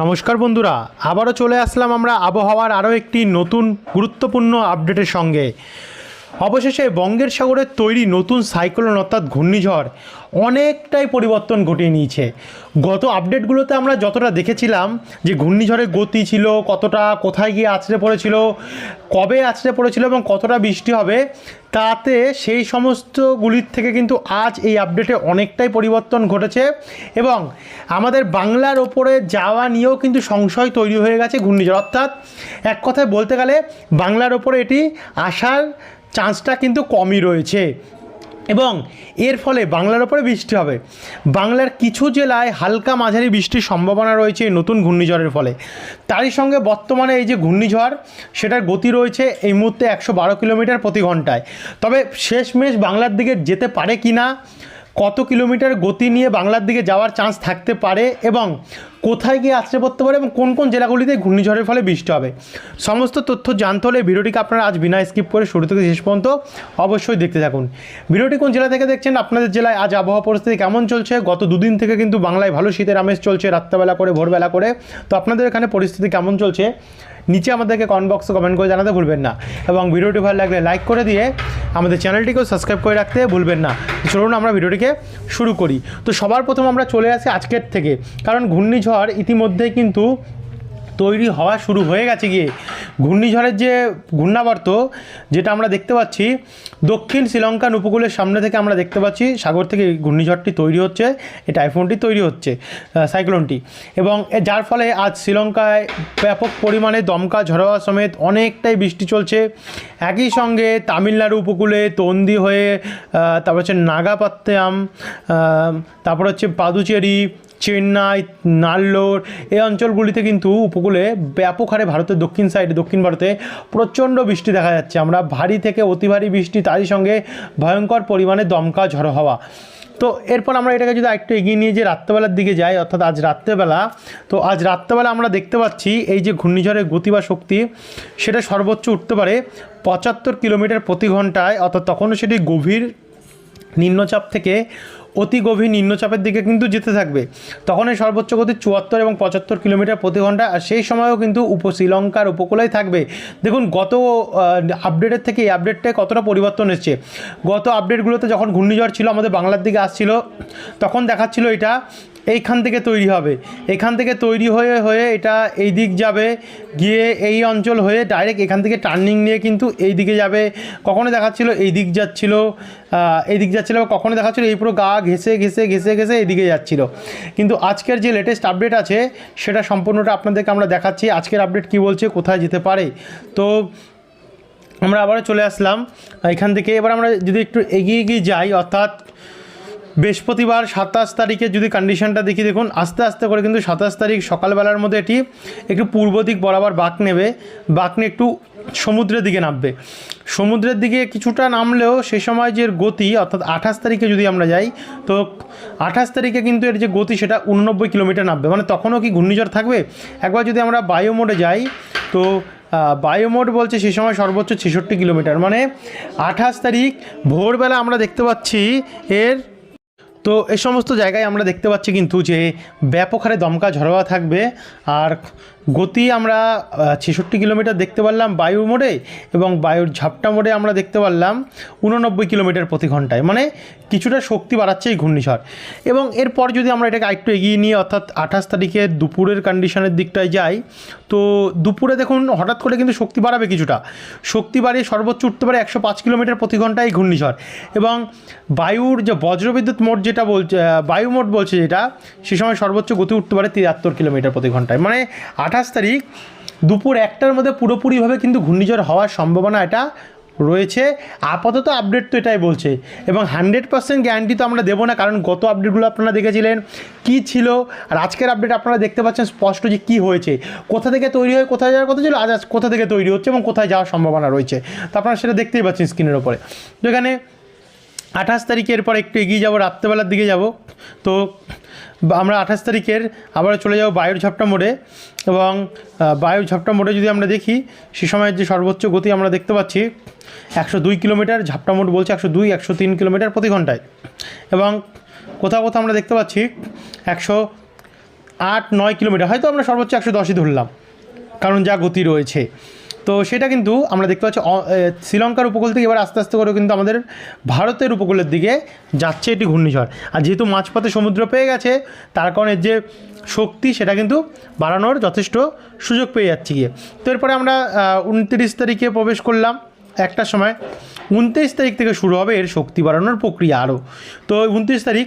নমস্কার বন্ধুরা আবারও চলে আসলাম আমরা আবহাওয়ার আরও একটি নতুন গুরুত্বপূর্ণ আপডেটের সঙ্গে। অবশেষে বঙ্গের সাগরের তৈরি নতুন সাইক্লোন অর্থাৎ ঘূর্ণিঝড় অনেকটাই পরিবর্তন ঘটিয়ে নিয়েছে। গত আপডেটগুলোতে আমরা যতটা দেখেছিলাম যে ঘূর্ণিঝড়ের গতি ছিল, কতটা কোথায় গিয়ে আছড়ে পড়েছিল, কবে আছড়ে পড়েছিল এবং কতটা বৃষ্টি হবে, তাতে সেই সমস্তগুলির থেকে কিন্তু আজ এই আপডেটে অনেকটাই পরিবর্তন ঘটেছে এবং আমাদের বাংলার ওপরে যাওয়া নিয়েও কিন্তু সংশয় তৈরি হয়ে গেছে ঘূর্ণিঝড়। অর্থাৎ এক কথায় বলতে গেলে বাংলার ওপরে এটি আসার চান্সটা কিন্তু কমই রয়েছে। এবং এর ফলে বাংলার ওপরে বৃষ্টি হবে। বাংলার কিছু জেলায় হালকা মাঝারি বৃষ্টির সম্ভাবনা রয়েছে নতুন ঘূর্ণিঝড়ের ফলে। তারই সঙ্গে বর্তমানে এই যে ঘূর্ণিঝড়, সেটার গতি রয়েছে এই মুহূর্তে একশো বারো কিলোমিটার প্রতি ঘন্টায় তবে শেষমেশ বাংলার দিকে যেতে পারে কি না কত কিলোমিটার গতি নিয়ে বাংলার দিকে যাওয়ার চান্স থাকতে পারে এবং কোথায় গিয়ে আছড়ে পড়তে পারে এবং কোন কোন জেলাগুলিতে ঘূর্ণিঝড়ের ফলে বৃষ্টি হবে? সমস্ত তথ্য জানতে হলে ভিডিওটিকে আপনারা আজ বিনা স্কিপ করে শুরু থেকে শেষ পর্যন্ত অবশ্যই দেখতে থাকুন। ভিডিওটি কোন জেলা থেকে দেখছেন, আপনাদের জেলায় আজ আবহাওয়া পরিস্থিতি কেমন চলছে? গত দুদিন থেকে কিন্তু বাংলায় ভালো শীতের আমেজ চলছে, রাত্রেবেলা করে, ভোরবেলা করে। তো আপনাদের এখানে পরিস্থিতি কেমন চলছে? নিচে আমাদেরকে কমেন্ট বক্সে কমেন্ট করে জানাতে ভুলবেন না। এবং ভিডিওটি ভালো লাগলে লাইক করে দিয়ে আমাদের চ্যানেলটিকেও সাবস্ক্রাইব করে রাখতে ভুলবেন না। চলুন আমরা ভিডিওটিকে শুরু করি। তো সবার প্রথম আমরা চলে আসি আজকের থেকে। কারণ ঘূর্ণিঝড় ইতিমধ্যেই কিন্তু তৈরি হওয়া শুরু হয়ে গেছে গিয়ে। ঘূর্ণিঝড়ের যে ঘূর্ণাবর্ত, যেটা আমরা দেখতে পাচ্ছি, দক্ষিণ শ্রীলঙ্কান উপকূলের সামনে থেকে আমরা দেখতে পাচ্ছি, সাগর থেকে ঘূর্ণিঝড়টি তৈরি হচ্ছে, এই টাইফোনটি তৈরি হচ্ছে সাইক্লোনটি। এবং যার ফলে আজ শ্রীলঙ্কায় ব্যাপক পরিমাণে দমকা, ঝড়োয়া সমেত অনেকটাই বৃষ্টি চলছে। একই সঙ্গে তামিলনাড়ু উপকূলে তন্দি হয়ে তারপর হচ্ছে নাগাপাত্তাম তারপর হচ্ছে পাদুচেরি চেন্নাই, নাল্লোর, এই অঞ্চলগুলিতে কিন্তু উপকূলে ব্যাপক হারে ভারতের দক্ষিণ সাইডে দক্ষিণ ভারতে প্রচণ্ড বৃষ্টি দেখা যাচ্ছে। আমরা ভারী থেকে অতি ভারী বৃষ্টি, তারই সঙ্গে ভয়ঙ্কর পরিমাণে দমকা, ঝড়ো হওয়া। তো এরপর আমরা এটাকে যদি একটু এগিয়ে নিয়ে যে রাত্রেবেলার দিকে যাই, অর্থাৎ আজ রাত্রেবেলা, তো আজ রাত্রেবেলা আমরা দেখতে পাচ্ছি এই যে ঘূর্ণিঝড়ের গতি বা শক্তি, সেটা সর্বোচ্চ উঠতে পারে পঁচাত্তর কিলোমিটার প্রতি ঘন্টায়, অর্থাৎ তখনও সেটি গভীর নিম্নচাপ থেকে অতি গভীর নিম্নচাপের দিকে কিন্তু যেতে থাকবে। তখন এই সর্বোচ্চ গতি চুয়াত্তর এবং পঁচাত্তর কিলোমিটার প্রতি ঘণ্টা আর সেই সময়ও কিন্তু উপ শ্রীলঙ্কার উপকূলেই থাকবে। দেখুন, গত আপডেটের থেকে এই আপডেটটায় কতটা পরিবর্তন এসছে। গত আপডেটগুলোতে যখন ঘূর্ণিঝড় ছিল, আমাদের বাংলার দিকে আসছিল, তখন দেখাচ্ছিল এটা এইখান থেকে তৈরি হবে। এখান থেকে তৈরি হয়ে হয়ে এটা এই দিক যাবে। গিয়ে এই অঞ্চল হয়ে ডাইরেক্ট এখান থেকে টার্নিং নিয়ে কিন্তু এই দিকে যাবে। কখনো দেখাচ্ছিল এই দিক যাচ্ছিল এই দিক যাচ্ছিল কখনো দেখাচ্ছিল এই পুরো গা ঘেসে ঘেসে ঘেসে ঘেসে এদিকে যাচ্ছিল। কিন্তু আজকের যে লেটেস্ট আপডেট আছে, সেটা সম্পূর্ণটা আপনাদেরকে আমরা দেখাচ্ছি। আজকের আপডেট কি বলছে, কোথায় যেতে পারে? তো আমরা আবারও চলে আসলাম। এখান থেকে এবার আমরা যদি একটু এগিয়ে এগিয়ে যাই, অর্থাৎ বৃহস্পতিবার সাতাশ তারিখে যদি কন্ডিশনটা দেখি, দেখুন, আস্তে আস্তে করে কিন্তু সাতাশ তারিখ সকালবেলার মধ্যে এটি একটু পূর্ব দিক বরাবর বাঁক নেবে। বাঁক নিয়ে একটু সমুদ্রের দিকে নামবে। সমুদ্রের দিকে কিছুটা নামলেও সে সময় যে গতি, অর্থাৎ আঠাশ তারিখে যদি আমরা যাই, তো আঠাশ তারিখে কিন্তু এর যে গতি, সেটা উননব্বই কিলোমিটার নামবে। মানে তখনও কি ঘূর্ণিঝড় থাকবে? একবার যদি আমরা বায়ো মোডে যাই, তো বায়োমোড বলছে সে সময় সর্বোচ্চ ছেষট্টি কিলোমিটার। মানে আঠাশ তারিখ ভোরবেলা আমরা দেখতে পাচ্ছি এর তো এই সমস্ত জায়গায় আমরা দেখতে পাচ্ছি কিন্তু যে ব্যাপক হারে দমকা ঝড়োয়া থাকবে। আর গতি আমরা ছেষট্টি কিলোমিটার দেখতে পারলাম বায়ু মোডে এবং বায়ুর ঝাপটা মোডে আমরা দেখতে পারলাম উননব্বই কিলোমিটার প্রতি ঘন্টায়। মানে কিছুটা শক্তি বাড়াচ্ছে এই ঘূর্ণিঝড়। এবং এরপর যদি আমরা এটাকে আরেকটু এগিয়ে নিয়ে অর্থাৎ আঠাশ তারিখে দুপুরের কন্ডিশনের দিকটায় যাই, তো দুপুরে দেখুন হঠাৎ করে কিন্তু শক্তি বাড়াবে কিছুটা। শক্তি বাড়িয়ে সর্বোচ্চ উঠতে পারে একশো পাঁচ কিলোমিটার প্রতি ঘন্টায় এই ঘূর্ণিঝড়। এবং বায়ুর যে বজ্রবিদ্যুৎ মোড যেটা বলছে আহ, বায়ু মোড বলছে যেটা সে সময় সর্বোচ্চ গতি উঠতে পারে তিয়াত্তর কিলোমিটার প্রতি ঘন্টায়। মানে আঠাশ তারিখ দুপুর একটার মধ্যে পুরোপুরিভাবে কিন্তু ঘূর্ণিঝড় হওয়ার সম্ভাবনা এটা রয়েছে। আপাতত আপডেট তো এটাই বলছে। এবং হান্ড্রেড পার্সেন্ট গ্যারান্টি তো আমরা দেবো না কারণ গত আপডেটগুলো আপনারা দেখেছিলেন কি ছিল আর আজকের আপডেট আপনারা দেখতে পাচ্ছেন স্পষ্ট যে কী হয়েছে। কোথা থেকে তৈরি হয়ে কোথায় যাওয়ার কথা ছিল আজ আজ কোথা থেকে তৈরি হচ্ছে এবং কোথায় যাওয়ার সম্ভাবনা রয়েছে। তো আপনারা সেটা দেখতেই পাচ্ছেন স্ক্রিনের ওপরে তো এখানে আঠাশ তারিখের পর একটু এগিয়ে যাব, রাত্রেবেলার দিকে যাব। তো আমরা আঠাশ তারিখের আবার চলে যাব বায়ুর ঝাপটা মোড়ে এবং বায়ুর ঝাপটা মোড়ে যদি আমরা দেখি, সে সময়ের যে সর্বোচ্চ গতি আমরা দেখতে পাচ্ছি, একশো দুই কিলোমিটার, ঝাপটা মোড় বলছে একশো দুই, একশো তিন কিলোমিটার প্রতি ঘন্টায়। এবং কোথাও কোথাও আমরা দেখতে পাচ্ছি একশো আট, নয় কিলোমিটার, হয়তো আমরা সর্বোচ্চ একশো দশই ধরলাম, কারণ যা গতি রয়েছে। তো সেটা কিন্তু আমরা দেখতে পাচ্ছি শ্রীলঙ্কার উপকূল থেকে এবার আস্তে আস্তে করে কিন্তু আমাদের ভারতের উপকূলের দিকে যাচ্ছে এটি ঘূর্ণিঝড়। আর যেহেতু মাঝপথে সমুদ্র পেয়ে গেছে, তার কারণে যে শক্তি সেটা কিন্তু বাড়ানোর যথেষ্ট সুযোগ পেয়ে যাচ্ছে গিয়ে। তো এরপরে আমরা উনত্রিশ তারিখে প্রবেশ করলাম একটার সময়। উনত্রিশ তারিখ থেকে শুরু হবে এর শক্তি বাড়ানোর প্রক্রিয়া আরও। তো উনত্রিশ তারিখ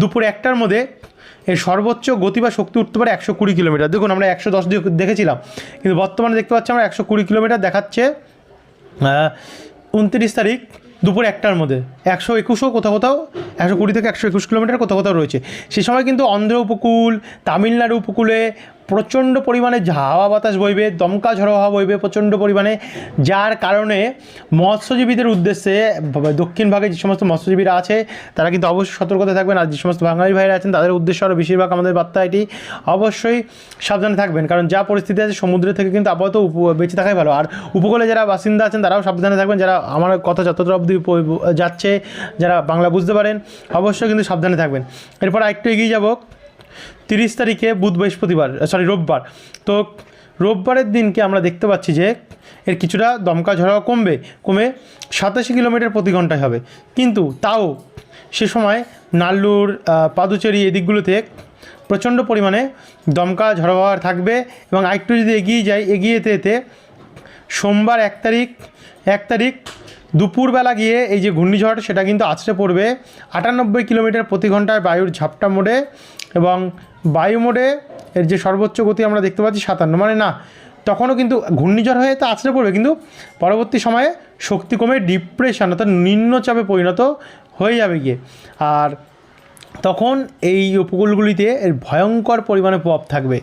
দুপুর একটার মধ্যে এর সর্বোচ্চ গতি বা শক্তি উঠতে পারে একশো কুড়ি কিলোমিটার। দেখুন, আমরা একশো দশ দেখেছিলাম, কিন্তু বর্তমানে দেখতে পাচ্ছি আমরা একশো কুড়ি কিলোমিটার দেখাচ্ছে উনত্রিশ তারিখ দুপুর একটার মধ্যে। একশো একুশও কোথাও কোথাও, একশো কুড়ি থেকে একশো একুশ কিলোমিটার কোথাও কোথাও রয়েছে। সে সময় কিন্তু অন্ধ্র উপকূল, তামিলনাড়ু উপকূলে প্রচণ্ড পরিমাণে হাওয়া বাতাস বইবে, দমকা ঝড়ো হাওয়া বইবে প্রচণ্ড পরিমাণে, যার কারণে মৎস্যজীবীদের উদ্দেশ্যে দক্ষিণ ভাগে যে সমস্ত মৎস্যজীবীরা আছে, তারা কিন্তু অবশ্যই সতর্কতা থাকবেন। আর যে সমস্ত বাঙালি ভাইরা আছেন, তাদের উদ্দেশ্যে আরও বেশিরভাগ আমাদের বার্তা এটি। অবশ্যই সাবধানে থাকবেন, কারণ যা পরিস্থিতি আছে সমুদ্র থেকে কিন্তু আপাতত বেঁচে থাকাই ভালো। আর উপকূলে যারা বাসিন্দা আছেন, তারাও সাবধানে থাকবেন। যারা আমার কথা যতটা অবধি যাচ্ছে যারা বাংলা বুঝতে পারেন, অবশ্যই কিন্তু সাবধানে থাকবেন। এরপর আরেকটু এগিয়ে যাব। তিরিশ তারিখে বুধ বৃহস্পতিবার সরি রোববার। তো রোববারের দিনকে আমরা দেখতে পাচ্ছি যে, এর কিছুটা দমকা ঝড়াও কমবে, কমে সাতাশি কিলোমিটার প্রতি ঘন্টায় হবে। কিন্তু তাও সে সময় নাল্লুর পাদুচেরি এদিকগুলোতে প্রচণ্ড পরিমাণে দমকা ঝড়ো হাওয়া থাকবে। এবং আরেকটু যদি এগিয়ে যাই, এগিয়ে যেতে সোমবার এক তারিখ এক তারিখ দুপুরবেলা গিয়ে এই যে ঘূর্ণিঝড়, সেটা কিন্তু আছড়ে পড়বে। আটানব্বই কিলোমিটার প্রতি ঘন্টায় বায়ুর ঝাপটা মোড়ে এবং বায়ু মোড়ে এর যে সর্বোচ্চ গতি আমরা দেখতে পাচ্ছি সাতান্ন। মানে না, তখনও কিন্তু ঘূর্ণিঝড় হয়ে তো আছড়ে পড়বে, কিন্তু পরবর্তী সময়ে শক্তি কমে ডিপ্রেশন অর্থাৎ নিম্নচাপে পরিণত হয়ে যাবে গিয়ে। আর তখন এই উপকূলগুলিতে এর ভয়ঙ্কর পরিমাণে প্রভাব থাকবে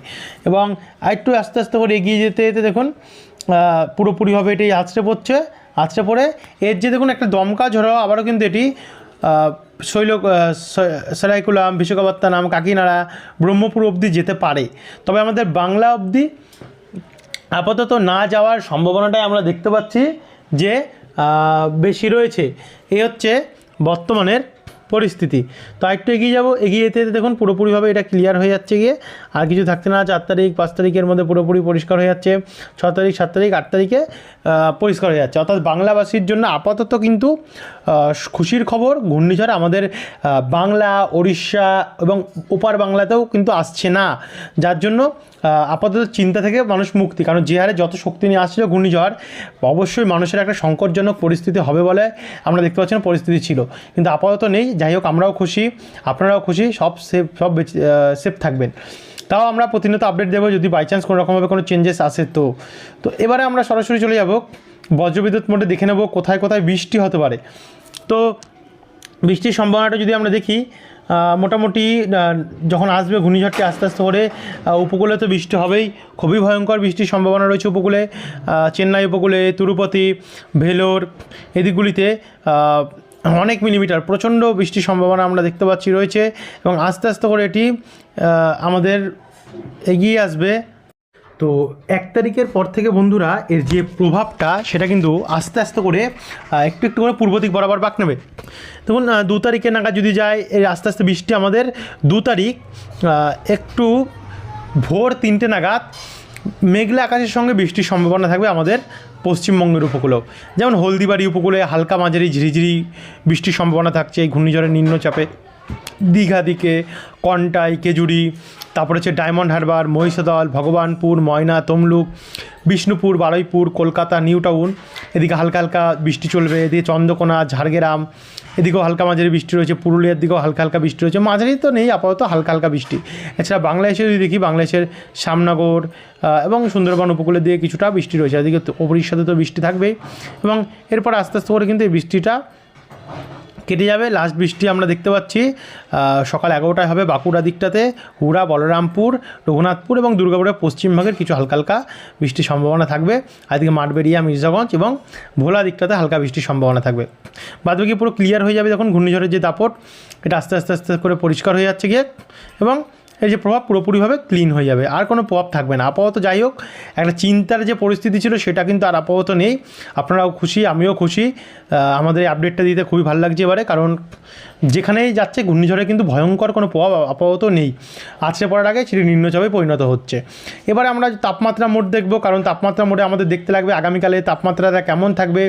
এবং আরেকটু আস্তে আস্তে করে এগিয়ে যেতে যেতে দেখুন পুরোপুরিভাবে এটি আছড়ে পড়ছে। আছড়ে পরে। এর যে দেখুন একটা দমকা ঝরাও, আবারও কিন্তু এটি শৈল সরাইকুলাম বিশ্বকাপত্তানাম কাকিনাড়া, ব্রহ্মপুর অবধি যেতে পারে। তবে আমাদের বাংলা অবধি আপাতত না যাওয়ার সম্ভাবনাটাই আমরা দেখতে পাচ্ছি যে বেশি রয়েছে। এ হচ্ছে বর্তমানের পরিস্থিতি। তো একটু এগিয়ে যাব। এগিয়ে যেতে যেতে দেখুন, পুরোপুরিভাবে এটা ক্লিয়ার হয়ে যাচ্ছে গিয়ে। আর কিছু থাকছে না, চার তারিখ, পাঁচ তারিখের মধ্যে পুরোপুরি পরিষ্কার হয়ে যাচ্ছে। ছ তারিখ, সাত তারিখ, আট তারিখে পরিষ্কার হয়ে যাচ্ছে। অর্থাৎ বাংলাভাষীর জন্য আপাতত কিন্তু খুশির খবর, ঘূর্ণিঝড় আমাদের বাংলা, ওড়িশা এবং ওপার বাংলাতেও কিন্তু আসছে না। যার জন্য আপাতত চিন্তা থেকে মানুষ মুক্তি, কারণ যে হারে যত শক্তি নিয়ে আসছিল ঘূর্ণিঝড়, অবশ্যই মানুষের একটা সংকটজনক পরিস্থিতি হবে বলে আমরা দেখতে পাচ্ছি না, পরিস্থিতি ছিল। কিন্তু আপাতত নেই, যাই হোক, আমরাও খুশি, আপনারাও খুশি, সব সেফ সব সেফ থাকবেন। তাও আমরা প্রতিনিয়ত আপডেট দেবো, যদি বাই চান্স কোনো রকমভাবে কোনো চেঞ্জেস আসে তো। তো এবারে আমরা সরাসরি চলে যাব, বজ্রবিদ্যুৎ মোটে দেখে নেব কোথায় কোথায় বৃষ্টি হতে পারে। তো বৃষ্টির সম্ভাবনাটা যদি আমরা দেখি মোটামুটি যখন আসবে ঘূর্ণিঝড়টি আস্তে আস্তে করে উপকূলে তো বৃষ্টি হবেই। খুবই ভয়ঙ্কর বৃষ্টির সম্ভাবনা রয়েছে উপকূলে। চেন্নাই উপকূলে, তিরুপতি, ভেলোর এদিকগুলিতে অনেক মিলিমিটার প্রচণ্ড বৃষ্টির সম্ভাবনা আমরা দেখতে পাচ্ছি রয়েছে। এবং আস্তে আস্তে করে এটি আমাদের এগিয়ে আসবে। তো এক তারিখের পর থেকে বন্ধুরা এর যে প্রভাবটা, সেটা কিন্তু আস্তে আস্তে করে একটু একটু করে পূর্ব দিক বরাবর বাঁক নেবে। দেখুন দু তারিখে নাগাদ যদি যায় এর আস্তে আস্তে বৃষ্টি আমাদের দু তারিখ একটু ভোর তিনটে নাগাদ মেঘলা আকাশের সঙ্গে বৃষ্টির সম্ভাবনা থাকবে আমাদের পশ্চিমবঙ্গের উপকূলেও। যেমন হলদিবাড়ি উপকূলে হালকা মাঝারি ঝিরিঝিরি বৃষ্টির সম্ভাবনা থাকছে এই ঘূর্ণিঝড়ের নিম্নচাপে। দীঘা দিকে, কন্টাই কেজুরি তারপরে হচ্ছে ডায়মন্ড হারবার, মহিষাদল, ভগবানপুর, ময়না, তমলুক, বিষ্ণুপুর, বারুইপুর, কলকাতা, নিউ টাউন। এদিকে হালকা হালকা বৃষ্টি চলবে, এদিকে চন্দ্রকোনা, ঝাড়গ্রাম, এদিকেও হালকা মাঝারি বৃষ্টি রয়েছে, পুরুলিয়ার দিকেও হালকা হালকা বৃষ্টি রয়েছে, মাঝারি তো নেই, আপাতত হালকা হালকা বৃষ্টি। এছাড়া বাংলাদেশে যদি দেখি, বাংলাদেশের শ্যামনগর এবং সুন্দরবন উপকূলের দিকে কিছুটা বৃষ্টি রয়েছে, এদিকে তো ওড়িশাতে তো বৃষ্টি থাকবেই, এবং এরপর আস্তে আস্তে করে কিন্তু এই বৃষ্টিটা কেটে যাবে। লাস্ট বৃষ্টি আমরা দেখতে পাচ্ছি। সকাল এগারোটায় হবে বাঁকুড়া দিকটাতে, হুড়া, বলরামপুর, রঘুনাথপুর এবং দুর্গাপুরের পশ্চিমবঙ্গের কিছু হালকা হালকা বৃষ্টির সম্ভাবনা থাকবে। আজকে মাঠবেড়িয়া, মির্জাগঞ্জ এবং ভোলা দিকটাতে হালকা বৃষ্টির সম্ভাবনা থাকবে। বাদবাকি পুরো ক্লিয়ার হয়ে যাবে যখন ঘূর্ণিঝড়ের যে দাপট, এটা আস্তে আস্তে আস্তে করে পরিষ্কার হয়ে যাচ্ছে গিয়ে এবং এই যে প্রভাব পুরোপুরিভাবে ক্লিন হয়ে যাবে, আর কোনো প্রভাব থাকবে না। আপাতত যাই হোক, একটা চিন্তার যে পরিস্থিতি ছিল সেটা কিন্তু আর আপাতত নেই। আপনারাও খুশি, আমিও খুশি। আমাদের এই আপডেটটা দিতে খুবই ভালো লাগছে এবারে, কারণ যেখানেই যাচ্ছে, ঘূর্ণিঝড়ে কিন্তু ভয়ঙ্কর কোনো প্রভাব আপাতত নেই। আছড়ে পড়ার আগে সেটি নিম্নচাপে পরিণত হচ্ছে। এবারে আমরা তাপমাত্রা মোড দেখব, কারণ তাপমাত্রা মোডে আমাদের দেখতে লাগবে আগামীকালে তাপমাত্রাটা কেমন থাকবে।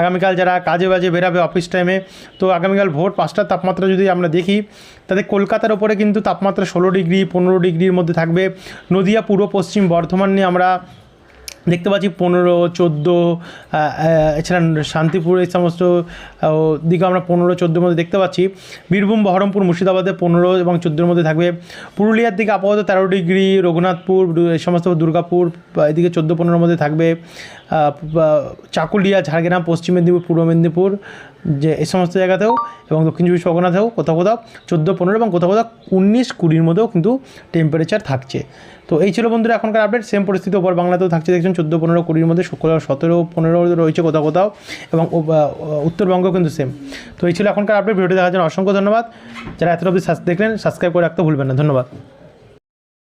আগামীকাল যারা কাজে বাজে বেরাবে অফিস টাইমে তো আগামীকাল ভোর পাঁচটার তাপমাত্রা যদি আমরা দেখি তাদের কলকাতার ওপরে কিন্তু তাপমাত্রা ষোলো ডিগ্রি পনেরো ডিগ্রির মধ্যে থাকবে। নদিয়া, পূর্ব, পশ্চিম, বর্ধমান নিয়ে আমরা দেখতে পাচ্ছি পনেরো, চোদ্দ এছাড়া শান্তিপুর এই সমস্ত দিকে আমরা পনেরো, চোদ্দোর মধ্যে দেখতে পাচ্ছি। বীরভূম, বহরমপুর, মুর্শিদাবাদে পনেরো এবং চোদ্দোর মধ্যে থাকবে। পুরুলিয়ার দিকে আপাতত তেরো ডিগ্রি, রঘুনাথপুর এই সমস্ত দুর্গাপুর এদিকে চোদ্দ পনেরোর মধ্যে থাকবে। চাকুলিয়া, ঝাড়গ্রাম, পশ্চিম মেদিনীপুর, পূর্ব মেদিনীপুর যে এই সমস্ত জায়গাতেও এবং দক্ষিণ চব্বিশ পরগনাতেও কোথাও কোথাও চোদ্দ, পনেরো এবং কোথাও কোথাও উনিশ, কুড়ির মধ্যেও কিন্তু টেম্পারেচার থাকছে। তো এই ছিল বন্ধুরা এখনকার আপডেট সেম পরিস্থিতি ওপর বাংলাতেও থাকছে। দেখছেন চোদ্দ, পনেরো, কুড়ির মধ্যে শুক্র সতেরো, পনেরো রয়েছে কোথাও কোথাও এবং উত্তরবঙ্গও কিন্তু সেম তো এই ছিল এখনকার আপডেট ভিডিওটি দেখার জন্য অসংখ্য ধন্যবাদ। যারা এত অবধি দেখলেন সাবস্ক্রাইব করে রাখতে ভুলবেন না। ধন্যবাদ।